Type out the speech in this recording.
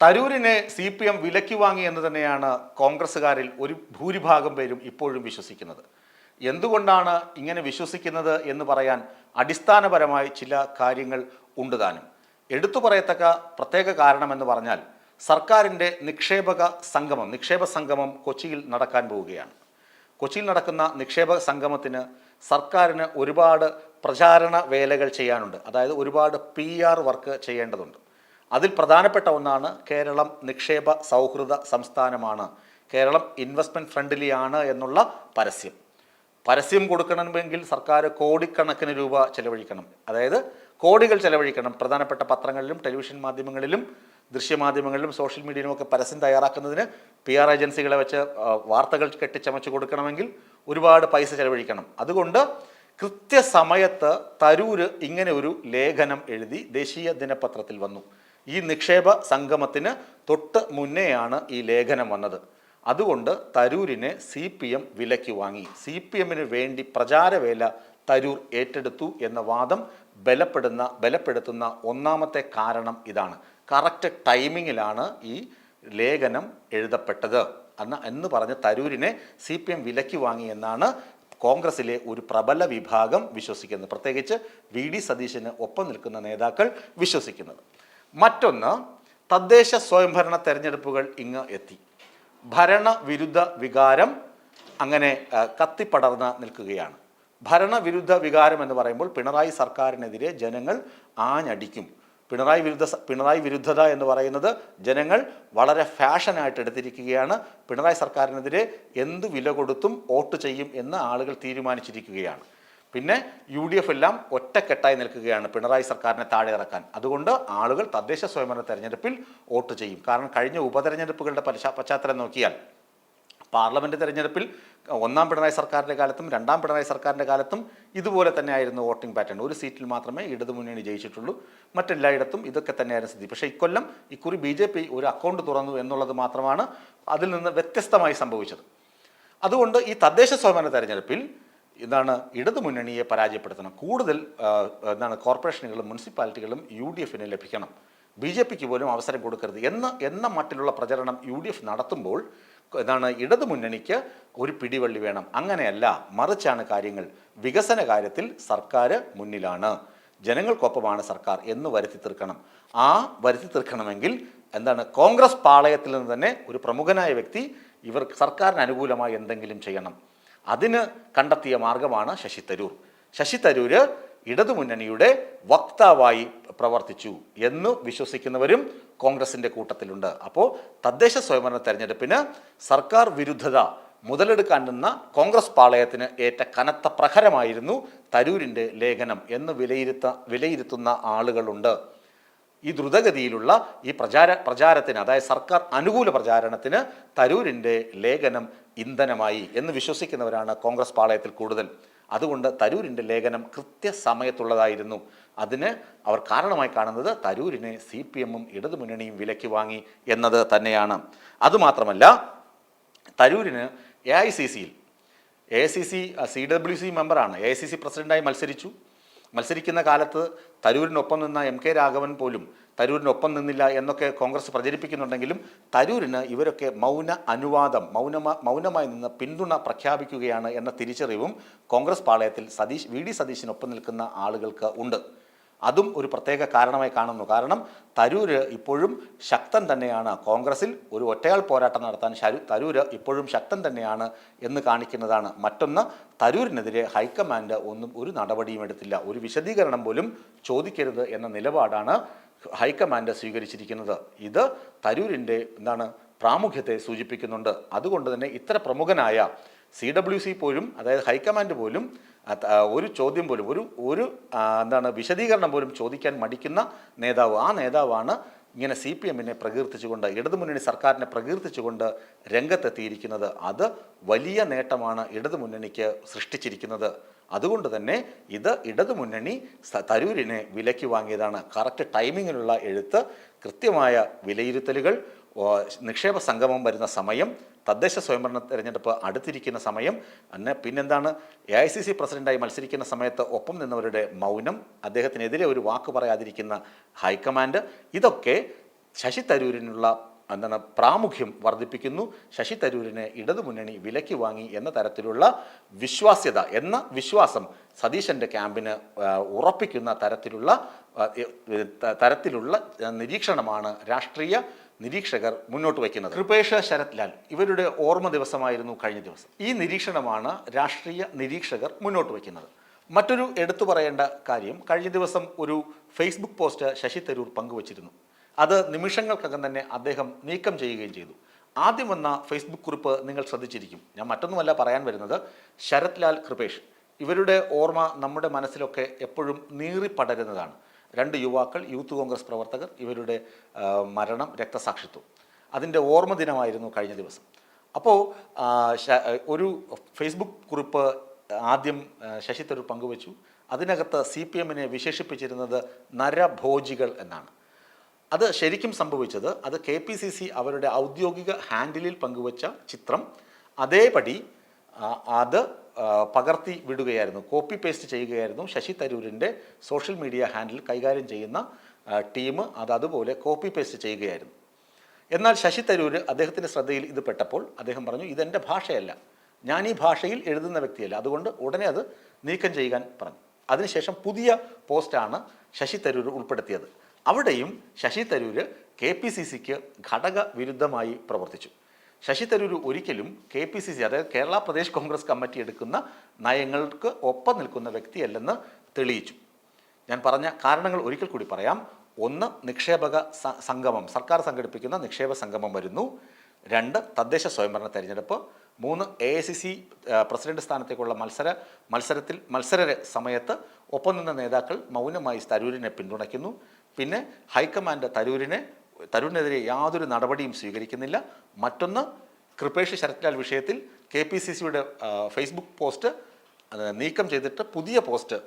തരൂരിനെ C P M വിലയ്ക്ക് വാങ്ങി എന്ന് തന്നെയാണ് കോൺഗ്രസ്സുകാരിൽ ഒരു ഭൂരിഭാഗം പേരും ഇപ്പോഴും വിശ്വസിക്കുന്നത്. എന്തുകൊണ്ടാണ് ഇങ്ങനെ വിശ്വസിക്കുന്നത് എന്ന് പറയാൻ അടിസ്ഥാനപരമായി ചില കാര്യങ്ങൾ ഉണ്ട് താനും. എടുത്തു പറയത്തക്ക പ്രത്യേക കാരണമെന്ന് പറഞ്ഞാൽ സർക്കാരിന്റെ നിക്ഷേപക സംഗമം നിക്ഷേപ സംഗമം കൊച്ചിയിൽ നടക്കാൻ പോവുകയാണ്. കൊച്ചിയിൽ നടക്കുന്ന നിക്ഷേപക സംഗമത്തിന് സർക്കാരിന് ഒരുപാട് പ്രചാരണ വേലകൾ ചെയ്യാനുണ്ട്. അതായത് ഒരുപാട് പി വർക്ക് ചെയ്യേണ്ടതുണ്ട്. അതിൽ പ്രധാനപ്പെട്ട ഒന്നാണ് കേരളം നിക്ഷേപ സൗഹൃദ സംസ്ഥാനമാണ്. കേരളം ഇൻവെസ്റ്റ്മെന്റ് ഫ്രണ്ട്ലിയാണ് എന്നുള്ള പരസ്യം. പരസ്യം കൊടുക്കണമെങ്കിൽ സർക്കാർ കോടിക്കണക്കിന് രൂപ ചെലവഴിക്കണം. അതായത് കോടികൾ ചെലവഴിക്കണം. പ്രധാനപ്പെട്ട പത്രങ്ങളിലും ടെലിവിഷൻ മാധ്യമങ്ങളിലും ദൃശ്യമാധ്യമങ്ങളിലും സോഷ്യൽ മീഡിയയിലും ഒക്കെ പരസ്യം തയ്യാറാക്കുന്നതിന് പി ആർ ഏജൻസികളെ വെച്ച് വാർത്തകൾ കെട്ടിച്ചമച്ച് കൊടുക്കണമെങ്കിൽ ഒരുപാട് പൈസ ചെലവഴിക്കണം. അതുകൊണ്ട് കൃത്യസമയത്ത് തരൂര് ഇങ്ങനെ ഒരു ലേഖനം എഴുതി ദേശീയ ദിനപത്രത്തിൽ വന്നു. ഈ നിക്ഷേപ സംഗമത്തിന് തൊട്ട് മുന്നേയാണ് ഈ ലേഖനം വന്നത്. അതുകൊണ്ട് തരൂരിനെ സി പി എം വിലയ്ക്ക് വാങ്ങി. സി പി എമ്മിന് വേണ്ടി പ്രചാരവേല തരൂർ ഏറ്റെടുത്തു എന്ന വാദം ബലപ്പെടുന്ന ബലപ്പെടുത്തുന്ന ഒന്നാമത്തെ കാരണം ഇതാണ്. കറക്റ്റ് ടൈമിങ്ങിലാണ് ഈ ലേഖനം എഴുതപ്പെട്ടത്. അന്ന് എന്ന് പറഞ്ഞ് തരൂരിനെ സി പി എം വിലയ്ക്ക് വാങ്ങി എന്നാണ് കോൺഗ്രസിലെ ഒരു പ്രബല വിഭാഗം വിശ്വസിക്കുന്നത്. പ്രത്യേകിച്ച് വി ഡി സതീശന് ഒപ്പം നിൽക്കുന്ന നേതാക്കൾ വിശ്വസിക്കുന്നത്. മറ്റൊന്ന് തദ്ദേശ സ്വയംഭരണ തെരഞ്ഞെടുപ്പുകൾ ഇങ്ങ് എത്തി. ഭരണവിരുദ്ധ വികാരം അങ്ങനെ കത്തിപ്പടർന്ന് നിൽക്കുകയാണ്. ഭരണവിരുദ്ധ വികാരം എന്ന് പറയുമ്പോൾ പിണറായി സർക്കാരിനെതിരെ ജനങ്ങൾ ആഞ്ഞടിക്കും. പിണറായി വിരുദ്ധ പിണറായി വിരുദ്ധത എന്ന് പറയുന്നത് ജനങ്ങൾ വളരെ ഫാഷനായിട്ട് എടുത്തിരിക്കുകയാണ്. പിണറായി സർക്കാരിനെതിരെ എന്തു വില കൊടുത്തും വോട്ട് ചെയ്യും എന്ന് ആളുകൾ തീരുമാനിച്ചിരിക്കുകയാണ്. പിന്നെ യു ഡി എഫ് എല്ലാം ഒറ്റക്കെട്ടായി നിൽക്കുകയാണ്. പിണറായി സർക്കാരിനെ താഴെ ഇറക്കാൻ. അതുകൊണ്ട് ആളുകൾ തദ്ദേശ സ്വയംഭരണ തെരഞ്ഞെടുപ്പിൽ വോട്ട് ചെയ്യും. കാരണം കഴിഞ്ഞ ഉപതെരഞ്ഞെടുപ്പുകളുടെ പശ്ചാത്തലം നോക്കിയാൽ പാർലമെന്റ് തെരഞ്ഞെടുപ്പിൽ ഒന്നാം പിണറായി സർക്കാരിന്റെ കാലത്തും രണ്ടാം പിണറായി സർക്കാരിന്റെ കാലത്തും ഇതുപോലെ തന്നെയായിരുന്നു വോട്ടിംഗ് പാറ്റേൺ. ഒരു സീറ്റിൽ മാത്രമേ ഇടതുമുന്നണി ജയിച്ചിട്ടുള്ളൂ. മറ്റെല്ലായിടത്തും ഇതൊക്കെ തന്നെയായിരുന്നു സ്ഥിതി. പക്ഷേ ഇക്കൊല്ലം ഇക്കുറി ബി ജെ പി ഒരു അക്കൗണ്ട് തുറന്നു എന്നുള്ളത് മാത്രമാണ് അതിൽ നിന്ന് വ്യത്യസ്തമായി സംഭവിച്ചത്. അതുകൊണ്ട് ഈ തദ്ദേശ സ്വയംഭരണ തെരഞ്ഞെടുപ്പിൽ എന്താണ് ഇടതു മുന്നണിയെ പരാജയപ്പെടുത്തണം. കൂടുതൽ എന്താണ് കോർപ്പറേഷനുകളും മുനിസിപ്പാലിറ്റികളും യു ഡി എഫിന് ലഭിക്കണം. ബി ജെ പിക്ക് പോലും അവസരം കൊടുക്കരുത് എന്ന എന്ന മട്ടിലുള്ള പ്രചരണം യു ഡി എഫ് നടത്തുമ്പോൾ എന്താണ് ഇടതു മുന്നണിക്ക് ഒരു പിടിവള്ളി വേണം. അങ്ങനെയല്ല മറിച്ചാണ് കാര്യങ്ങൾ. വികസന കാര്യത്തിൽ സർക്കാർ മുന്നിലാണ്. ജനങ്ങൾക്കൊപ്പമാണ് സർക്കാർ എന്ന് വരുത്തി തീർക്കണം. ആ വരുത്തി തീർക്കണമെങ്കിൽ എന്താണ് കോൺഗ്രസ് പാളയത്തിൽ നിന്ന് തന്നെ ഒരു പ്രമുഖനായ വ്യക്തി ഇവർ സർക്കാരിന് അനുകൂലമായി എന്തെങ്കിലും ചെയ്യണം. അതിന് കണ്ടെത്തിയ മാർഗമാണ് ശശി തരൂർ. ശശി തരൂര് ഇടതുമുന്നണിയുടെ വക്താവായി പ്രവർത്തിച്ചു എന്ന് വിശ്വസിക്കുന്നവരും കോൺഗ്രസിന്റെ കൂട്ടത്തിലുണ്ട്. അപ്പോൾ തദ്ദേശ സ്വയംഭരണ തെരഞ്ഞെടുപ്പിന് സർക്കാർ വിരുദ്ധത മുതലെടുക്കാൻ നിന്ന കോൺഗ്രസ് പാളയത്തിന് ഏറ്റ കനത്ത പ്രഹരമായിരുന്നു തരൂരിന്റെ ലേഖനം എന്ന് വിലയിരുത്ത വിലയിരുത്തുന്ന ആളുകളുണ്ട്. ഈ ദ്രുതഗതിയിലുള്ള ഈ പ്രചാര പ്രചാരത്തിന് അതായത് സർക്കാർ അനുകൂല പ്രചാരണത്തിന് തരൂരിന്റെ ലേഖനം ഇന്ധനമായി എന്ന് വിശ്വസിക്കുന്നവരാണ് കോൺഗ്രസ് പാളയത്തിൽ കൂടുതൽ. അതുകൊണ്ട് തരൂരിന്റെ ലേഖനം കൃത്യസമയത്തുള്ളതായിരുന്നു. അതിന് അവർ കാരണമായി കാണുന്നത് തരൂരിനെ സി പി എമ്മും ഇടതുമുന്നണിയും വിലയ്ക്ക് വാങ്ങി എന്നത് തന്നെയാണ്. അതുമാത്രമല്ല തരൂരിന് എ ഐ സി സിയിൽ A C C C W C മെമ്പറാണ് എ സി സി പ്രസിഡന്റായി മത്സരിച്ചു. മത്സരിക്കുന്ന കാലത്ത് തരൂരിനൊപ്പം നിന്ന എം കെ രാഘവൻ പോലും തരൂരിനൊപ്പം നിന്നില്ല എന്നൊക്കെ കോൺഗ്രസ് പ്രചരിപ്പിക്കുന്നുണ്ടെങ്കിലും തരൂരിന് ഇവരൊക്കെ മൗന അനുവാദം മൗനമ മൗനമായി നിന്ന് പിന്തുണ പ്രഖ്യാപിക്കുകയാണ് എന്ന തിരിച്ചറിവും കോൺഗ്രസ് പാളയത്തിൽ സതീഷ് വി ഡി സതീശിനൊപ്പം നിൽക്കുന്ന ആളുകൾക്ക് ഉണ്ട്. അതും ഒരു പ്രത്യേക കാരണമായി കാണുന്നു. കാരണം തരൂര് ഇപ്പോഴും ശക്തൻ തന്നെയാണ്. കോൺഗ്രസിൽ ഒരു ഒറ്റയാൾ പോരാട്ടം നടത്താൻ തരൂര് ഇപ്പോഴും ശക്തൻ തന്നെയാണ് എന്ന് കാണിക്കുന്നതാണ്. മറ്റൊന്ന് തരൂരിനെതിരെ ഹൈക്കമാൻഡ് ഒന്നും ഒരു നടപടിയും എടുത്തില്ല. ഒരു വിശദീകരണം പോലും ചോദിക്കരുത് എന്ന നിലപാടാണ് ഹൈക്കമാൻഡ് സ്വീകരിച്ചിരിക്കുന്നത്. ഇത് തരൂരിന്റെ എന്താണ് പ്രാമുഖ്യത്തെ സൂചിപ്പിക്കുന്നുണ്ട്. അതുകൊണ്ട് തന്നെ ഇത്ര പ്രമുഖനായ സി ഡബ്ല്യു സി പോലും അതായത് ഹൈക്കമാൻഡ് പോലും ഒരു ചോദ്യം പോലും ഒരു ഒരു എന്താണ് വിശദീകരണം പോലും ചോദിക്കാൻ മടിക്കുന്ന നേതാവ്. ആ നേതാവാണ് ഇങ്ങനെ സി പി എമ്മിനെ പ്രകീർത്തിച്ചുകൊണ്ട് ഇടതുമുന്നണി സർക്കാരിനെ പ്രകീർത്തിച്ചുകൊണ്ട് രംഗത്തെത്തിയിരിക്കുന്നത്. അത് വലിയ നേട്ടമാണ് ഇടതുമുന്നണിക്ക് സൃഷ്ടിച്ചിരിക്കുന്നത്. അതുകൊണ്ട് തന്നെ ഇത് ഇടതുമുന്നണി തരൂരിനെ വിലയ്ക്ക് വാങ്ങിയതാണ്. കറക്റ്റ് ടൈമിങ്ങിലുള്ള എഴുത്ത് കൃത്യമായ വിലയിരുത്തലുകൾ നിക്ഷേപ സംഗമം വരുന്ന സമയം തദ്ദേശ സ്വയംഭരണ തെരഞ്ഞെടുപ്പ് അടുത്തിരിക്കുന്ന സമയം. അന്ന് പിന്നെന്താണ്? എ ഐ സി സി പ്രസിഡന്റായി മത്സരിക്കുന്ന സമയത്ത് ഒപ്പം നിന്നവരുടെ മൗനം അദ്ദേഹത്തിനെതിരെ ഒരു വാക്ക് പറയാതിരിക്കുന്ന ഹൈക്കമാൻഡ്. ഇതൊക്കെ ശശി തരൂരിനുള്ള എന്താണ് പ്രാമുഖ്യം വർദ്ധിപ്പിക്കുന്നു. ശശി തരൂരിനെ ഇടതുമുന്നണി വിലയ്ക്ക് വാങ്ങി എന്ന തരത്തിലുള്ള വിശ്വാസ്യത എന്ന വിശ്വാസം സതീശന്റെ ക്യാമ്പിന് ഉറപ്പിക്കുന്ന തരത്തിലുള്ള തരത്തിലുള്ള നിരീക്ഷണമാണ് രാഷ്ട്രീയ നിരീക്ഷകർ മുന്നോട്ട് വയ്ക്കുന്നത്. കൃപേഷ് ശരത് ലാൽ ഇവരുടെ ഓർമ്മ ദിവസമായിരുന്നു കഴിഞ്ഞ ദിവസം. ഈ നിരീക്ഷണമാണ് രാഷ്ട്രീയ നിരീക്ഷകർ മുന്നോട്ട് വയ്ക്കുന്നത്. മറ്റൊരു എടുത്തു പറയേണ്ട കാര്യം കഴിഞ്ഞ ദിവസം ഒരു ഫേസ്ബുക്ക് പോസ്റ്റ് ശശി തരൂർ പങ്കുവച്ചിരുന്നു. അത് നിമിഷങ്ങൾക്കകം തന്നെ അദ്ദേഹം നീക്കം ചെയ്യുകയും ചെയ്തു. ആദ്യം വന്ന ഫേസ്ബുക്ക് കുറിപ്പ് നിങ്ങൾ ശ്രദ്ധിച്ചിരിക്കും. ഞാൻ മറ്റൊന്നുമല്ല പറയാൻ വരുന്നത് ശരത് ലാൽ കൃപേഷ് ഇവരുടെ ഓർമ്മ നമ്മുടെ മനസ്സിലൊക്കെ എപ്പോഴും നീറിപ്പടരുന്നതാണ്. രണ്ട് യുവാക്കൾ യൂത്ത് കോൺഗ്രസ് പ്രവർത്തകർ ഇവരുടെ മരണം രക്തസാക്ഷിത്വം. അതിന്റെ ഓർമ്മ ദിനമായിരുന്നു കഴിഞ്ഞ ദിവസം. അപ്പോൾ ഒരു ഫേസ്ബുക്ക് കുറിപ്പ് ആദ്യം ശശി തരൂർ പങ്കുവച്ചു. അതിനകത്ത് സി പി എമ്മിനെ വിശേഷിപ്പിച്ചിരുന്നത് നരഭോജികൾ എന്നാണ്. അത് ശരിക്കും സംഭവിച്ചത് അത് കെ പി സി സി അവരുടെ ഔദ്യോഗിക ഹാൻഡിലിൽ പങ്കുവച്ച ചിത്രം. അതേപടി അത് പകർത്തി വിടുകയായിരുന്നു. കോപ്പി പേസ്റ്റ് ചെയ്യുകയായിരുന്നു ശശി തരൂരിന്റെ സോഷ്യൽ മീഡിയ ഹാൻഡിൽ കൈകാര്യം ചെയ്യുന്ന ടീം അത് അതുപോലെ കോപ്പി പേസ്റ്റ് ചെയ്യുകയായിരുന്നു. എന്നാൽ ശശി തരൂർ അദ്ദേഹത്തിന്റെ ശ്രദ്ധയിൽ ഇത് പെട്ടപ്പോൾ അദ്ദേഹം പറഞ്ഞു ഇതെന്റെ ഭാഷയല്ല. ഞാൻ ഈ ഭാഷയിൽ എഴുതുന്ന വ്യക്തിയല്ല. അതുകൊണ്ട് ഉടനെ അത് നീക്കം ചെയ്യാൻ പറഞ്ഞു. അതിനുശേഷം പുതിയ പോസ്റ്റാണ് ശശി തരൂർ ഉൾപ്പെടുത്തിയത്. അവിടെയും Shashi Tharoor K P C സിക്ക് ഘടക വിരുദ്ധമായി പ്രവർത്തിച്ചു. ശശി തരൂർ ഒരിക്കലും കെ പി സി സി അതായത് കേരള പ്രദേശ് കോൺഗ്രസ് കമ്മിറ്റി എടുക്കുന്ന നയങ്ങൾക്ക് ഒപ്പം നിൽക്കുന്ന വ്യക്തിയല്ലെന്ന് തെളിയിച്ചു. ഞാൻ പറഞ്ഞ കാരണങ്ങൾ ഒരിക്കൽ കൂടി പറയാം. ഒന്ന് നിക്ഷേപക സംഗമം. സർക്കാർ സംഘടിപ്പിക്കുന്ന നിക്ഷേപ സംഗമം വരുന്നു. രണ്ട് തദ്ദേശ സ്വയംഭരണ തെരഞ്ഞെടുപ്പ്. മൂന്ന് A I C C president സ്ഥാനത്തേക്കുള്ള മത്സര മത്സരത്തിൽ മത്സര സമയത്ത് ഒപ്പം നിന്ന നേതാക്കൾ മൗനമായി തരൂരിനെ പിന്തുണയ്ക്കുന്നു. പിന്നെ ഹൈക്കമാൻഡ് തരൂരിനെ തരൂരിനെതിരെ യാതൊരു നടപടിയും സ്വീകരിക്കുന്നില്ല. മറ്റൊന്ന് കൃപേഷ് ശരത്ലാൽ വിഷയത്തിൽ കെ പി സി സിയുടെ ഫേസ്ബുക്ക് പോസ്റ്റ് നീക്കം ചെയ്തിട്ട് പുതിയ പോസ്റ്റ്